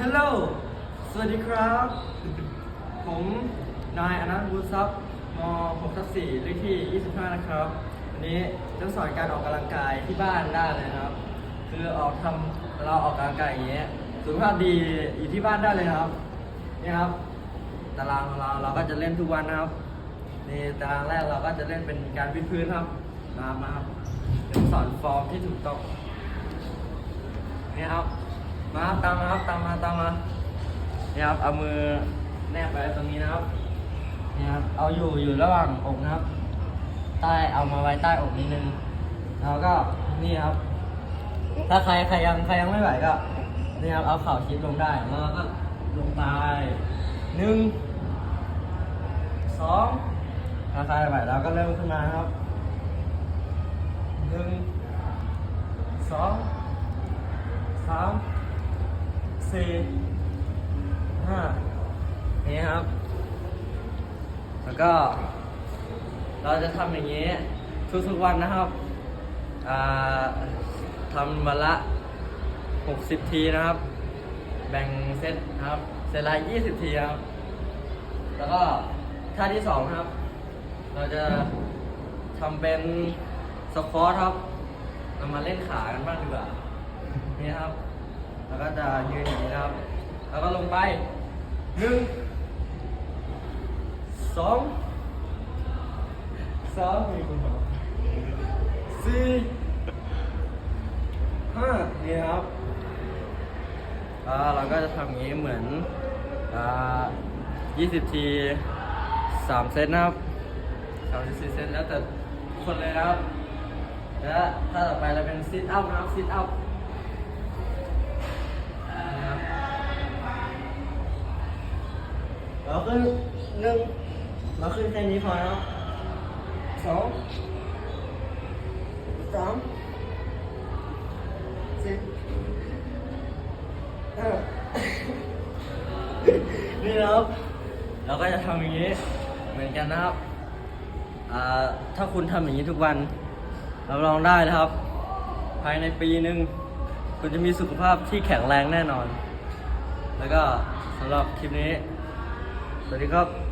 ฮัลโหล สวัสดีครับ ผม นายอนันต์บุญทรัพย์ม6ทับ4เลขที่ 25 นะครับ วันนี้จะสอนการออกกำลังกายที่บ้านได้เลยครับ คือออกทำเราออกกำลังกายอย่างเงี้ย สุขภาพดีอยู่ที่บ้านได้เลยครับ นี่ครับ ตารางของเราเราก็จะเล่นทุกวันนะครับ นี่ตารางแรกเราก็จะเล่นเป็นการวิดพื้นครับมามาครับ เดี๋ยวสอนฟอร์มที่ถูกต้องนี่ครับ มาครับตามมาครับตามมาตามมานี่ครับเอามือแนบไปตรงนี้นะครับนี่ครับเอาอยู่อยู่ระหว่างอกนะครับ ใต้เอามาไว้ใต้อกนิดนึงแล้วก็นี่ครับ ถ้าใครใครยังใครยังไม่ไหวก็นี่ครับเอาเข่าชิดลงได้แล้วก็ลงไปหนึ่งสองถ้าใครไหวเราก็เริ่มขึ้นมาครับหนึ่งสอง สี่ห้านี่ครับ แล้วก็ เราจะทำอย่างนี้ ทุกๆวันนะครับทำวันละ 60 ทีนะครับ แบ่งเซตนะครับ เซตละ20 ทีครับ แล้วก็ท่าที่สองครับ เราจะทำเป็นสควอตครับเรามาเล่นขากันบ้างดีกว่า นี่ครับ แล้วก็จะยืนอย่างนี้นะครับ แล้วก็ลงไปหนึ่งสองสามมีคุณหมอสี่ห้านี่ครับเราก็จะทำอย่างนี้เหมือนอ่า20 ที 3 เซตนะครับ3 4เซตแล้วแต่คนเลยนะครับ และถ้าต่อไปเราเป็นซิทอัพนะครับซิทอัพ เราขึ้นหนึ่งเราขึ้นแค่นี้พอนะครับสองสามสี่ห้านี่ครับเราก็จะทำอย่างนี้เหมือนกันนะครับถ้าคุณทำอย่างนี้ทุกวันรับรองได้นะครับ ภายในปีหนึ่งคุณจะมีสุขภาพที่แข็งแรงแน่นอน แล้วก็สำหรับคลิปนี้ สวัสดีครับ